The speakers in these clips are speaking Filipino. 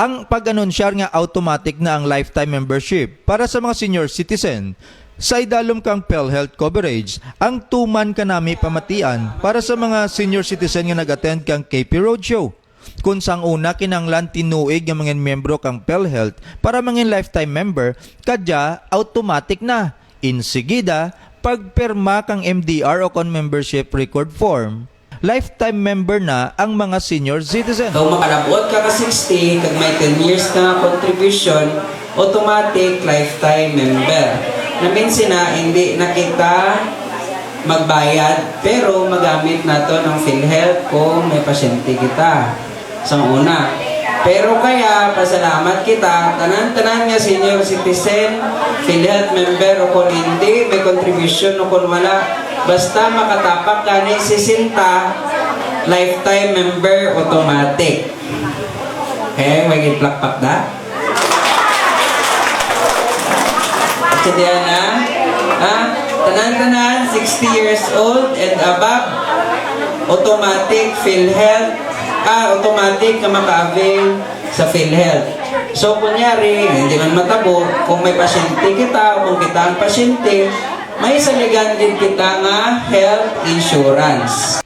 ang pag-anunsiyar nga automatic na ang lifetime membership para sa mga senior citizen. Sa idalom kang PhilHealth coverage, ang tuman kanami pamatian para sa mga senior citizen nga nag-attend kang KP Roadshow. Kung sang una kinanglan tinuig nga mga membro kang PhilHealth para mga lifetime member, kadya automatic na. Insigida, pagperma kang MDR o kon membership record form, lifetime member na ang mga senior citizen. Kung makalabot ka ka 60, kag may 10 years nga contribution, automatic lifetime member. Namin sina, hindi na kita magbayad, pero magamit na to ng PhilHealth kung may pasyente kita. Sa una. Pero kaya, pasalamat kita, tanan-tanan nga senior citizen, PhilHealth member o kung hindi, may contribution o kung wala, basta makatapak ka ni 60, lifetime member automatic. Okay, may giplakpak? At diyan na, ha? Tanan-tanan, 60 years old and above, automatic PhilHealth, ah, automatic ka maka-avail sa PhilHealth. So, kunyari, hindi man matabo, kung may pasyente kita kung kita ang pasyente, may saligan din kita nga health insurance.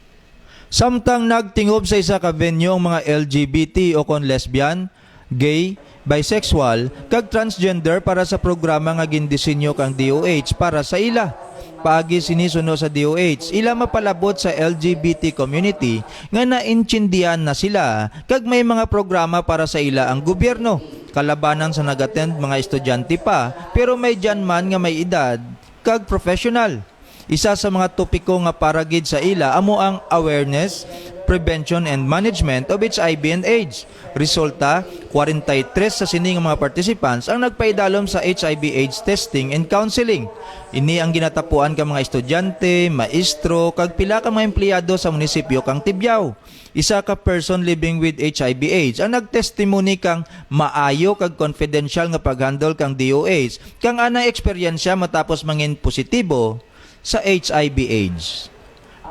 Samtang nagtingob sa isa ka venue ang mga LGBT o kon lesbian, gay, bisexual, kag transgender para sa programa nga gindisenyo kang DOH para sa ila. Paagi sinisuno sa DOH, ila mapalabot sa LGBT community nga naintindihan na sila kag may mga programa para sa ila ang gobyerno. Kalabanan sa nag-attend mga estudyante pa, pero may dyan man nga may edad kag professional. Isa sa mga topiko nga paragid sa ila amo ang awareness, prevention and management of HIV and AIDS. Resulta, 43 sa sining mga participants ang nagpaidalom sa HIV AIDS testing and counseling. Ini ang ginatapuan ka mga estudyante, maestro, kag pila ka mga empleyado sa munisipyo kang Tibyaw. Isa ka person living with HIV AIDS ang nagtestimony kang maayo kag confidential nga paghandle kang DOH kang anang eksperyensya matapos mangin positibo sa HIV AIDS.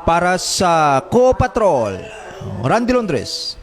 Para sa Co Patrol, Randy Londres.